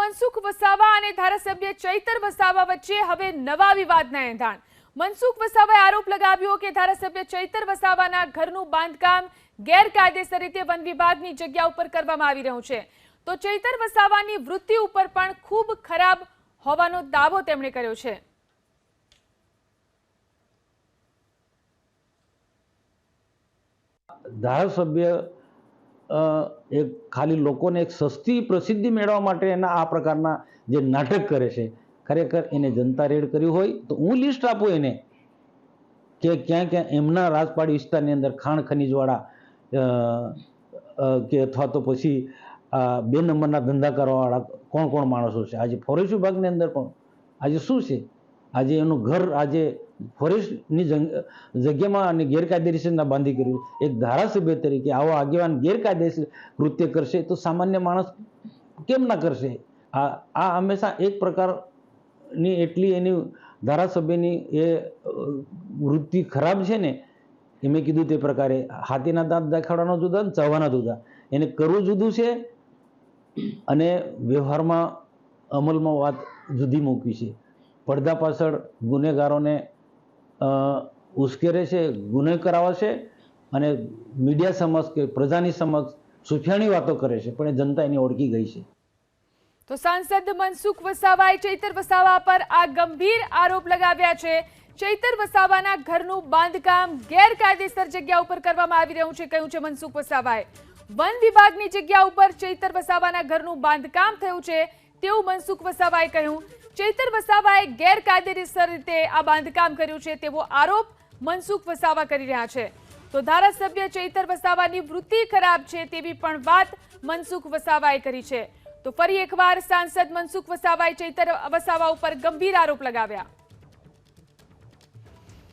મનસુખ વસાવા અને ધારાસભ્ય ચૈતર વસાવા વચ્ચે હવે નવા વિવાદના એંધાણ. મનસુખ વસાવાએ આરોપ લગાવ્યો કે ધારાસભ્ય ચૈતર વસાવાના ઘરનું બાંધકામ ગેરકાયદેસર રીતે વન વિભાગની જગ્યા ઉપર કરવામાં આવી રહ્યું છે. તો ચૈતર વસાવાની વૃત્તિ ઉપર પણ ખૂબ ખરાબ હોવાનો દાવો તેમણે કર્યો છે. ધારાસભ્ય એક ખાલી લોકોને એક સસ્તી પ્રસિદ્ધિ મેળવવા માટે એના આ પ્રકારના જે નાટક કરે છે, ખરેખર એને જનતા રેડ કર્યું હોય તો હું લિસ્ટ આપું એને કે ક્યાં ક્યાં એમના રાજપાડી વિસ્તારની અંદર ખાણ ખનીજવાળા કે અથવા તો પછી બે નંબરના ધંધા કરવાવાળા કોણ કોણ માણસો છે? આજે ફોરેસ્ટ વિભાગની અંદર પણ આજે શું છે? આજે એનું ઘર આજે ફોરેસ્ટની જગ્યામાં અને ગેરકાયદેસરના બાંધી કર્યું એક ધારાસભ્ય તરીકે આવો આગેવાન ગેરકાયદેસર કૃત્ય કરશે તો સામાન્ય માણસ કેમ ના કરશે? આ આ હંમેશા એક પ્રકારની એટલી એની ધારાસભ્યની એ વૃત્તિ ખરાબ છે ને, એ મેં કીધું તે પ્રકારે હાથીના દાંત દેખાડવાનો જુદા ને ચાવવાના જુદા. એને કરવું જુદું છે અને વ્યવહારમાં અમલમાં વાત જુદી મૂકવી છે. પડદા પાછળ ગુનેગારોને ઉશ્કેરે છે, ગુને કરાવે છે અને મીડિયા સમક્ષ કે પ્રજાની સમક્ષ સુફિયાણી વાતો કરે છે, પણ એ જનતા એની ઓળખી ગઈ છે. તો સાંસદ મનસુખ વસાવાએ ચૈતર વસાવા પર આ ગંભીર આરોપ લગાવ્યા છે. ચૈતર વસાવાના ઘરનું બાંધકામ ગેરકાયદેસર જગ્યા ઉપર કરવામાં આવી રહ્યું છે, કહ્યું છે મનસુખ વસાવાએ. વન વિભાગની જગ્યા ઉપર ચૈતર વસાવાના ઘરનું બાંધકામ થયું છે, તેવું મનસુખ વસાવાએ કહ્યું. ચૈતર વસાવાએ ગેરકાયદેસર રીતે આ બાંધકામ કર્યું છે તેવો આરોપ મનસુખ વસાવા કરી રહ્યા છે. તો ધારાસભ્ય ચૈતર વસાવાની વૃત્તિ ખરાબ છે તેવી પણ વાત મનસુખ વસાવાએ કરી છે. તો ફરી એકવાર સાંસદ મનસુખ વસાવાએ ચૈતર વસાવા ઉપર ગંભીર આરોપ લગાવ્યા.